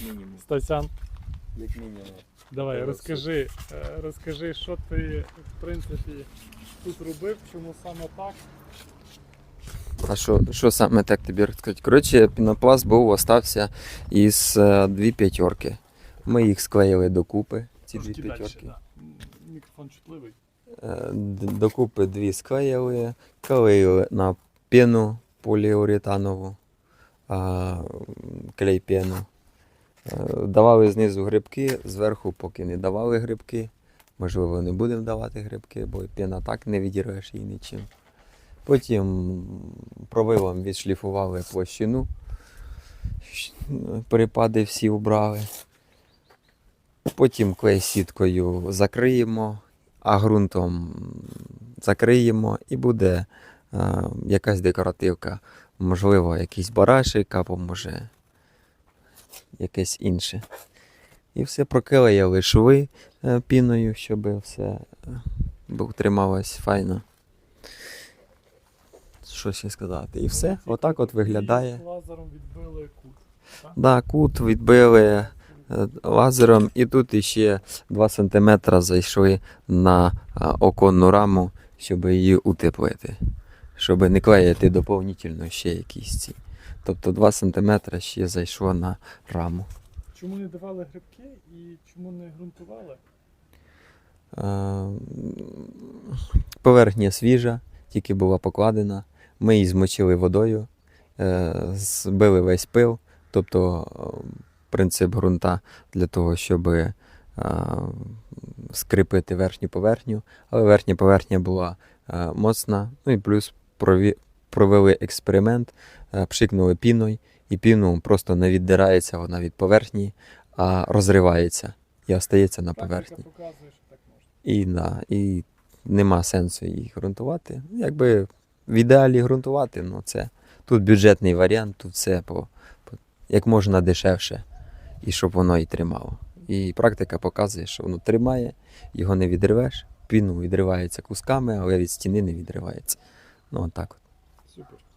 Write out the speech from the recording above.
мінімум. Стасян, Як мінімум. давай, Це розкажи, е, розкажи, що ти в принципі тут робив, чому саме так. А що, що саме так тобі розказати? Коротше, пінопласт був, остався із е, дві п'ятерки. Ми їх склеїли докупи, ці дві Трошки далі, п'ятерки. да. М, Мікрофон чутливий. Е, д- Докупи дві склеїли, клеїли на пену поліуретанову, а, клей пену. Е, Давали знизу грибки, зверху поки не давали грибки. Можливо, не будемо давати грибки, бо пена так не відірвеш її нічим. Потім провилом відшліфували площину, перепади всі убрали. Потім клей сіткою закриємо, а ґрунтом закриємо і буде е, якась декоративка. Можливо, якийсь барашик або може якесь інше. І все проклеїли шви е, піною, щоб все е, трималось файно. Що ще сказати? І все. Отак от виглядає. Лазером відбили кут. Да, кут відбили е, лазером, і тут іще 2 см зайшли на оконну раму, щоб її утеплити. Щоб не клеїти доповнительно ще якісь ці. Тобто 2 см ще зайшло на раму. Чому не давали грибки і чому не ґрунтували? Е, Поверхня свіжа, тільки була покладена. Ми її змочили водою, е, збили весь пил, тобто е, принцип ґрунта для того, щоб скріпити верхню поверхню. Але верхня поверхня була моцна. Ну і плюс провели експеримент, е, пшикнули піною, і піну просто не віддирається вона від поверхні, а розривається і остається на поверхні. І, да, і нема сенсу їх ґрунтувати. Якби в ідеалі ґрунтувати, ну це тут бюджетний варіант, тут все по, по як можна дешевше, і щоб воно і тримало. І практика показує, що воно тримає, його не відривеш, піну відривається кусками, але від стіни не відривається. Ну, отак. от. Супер.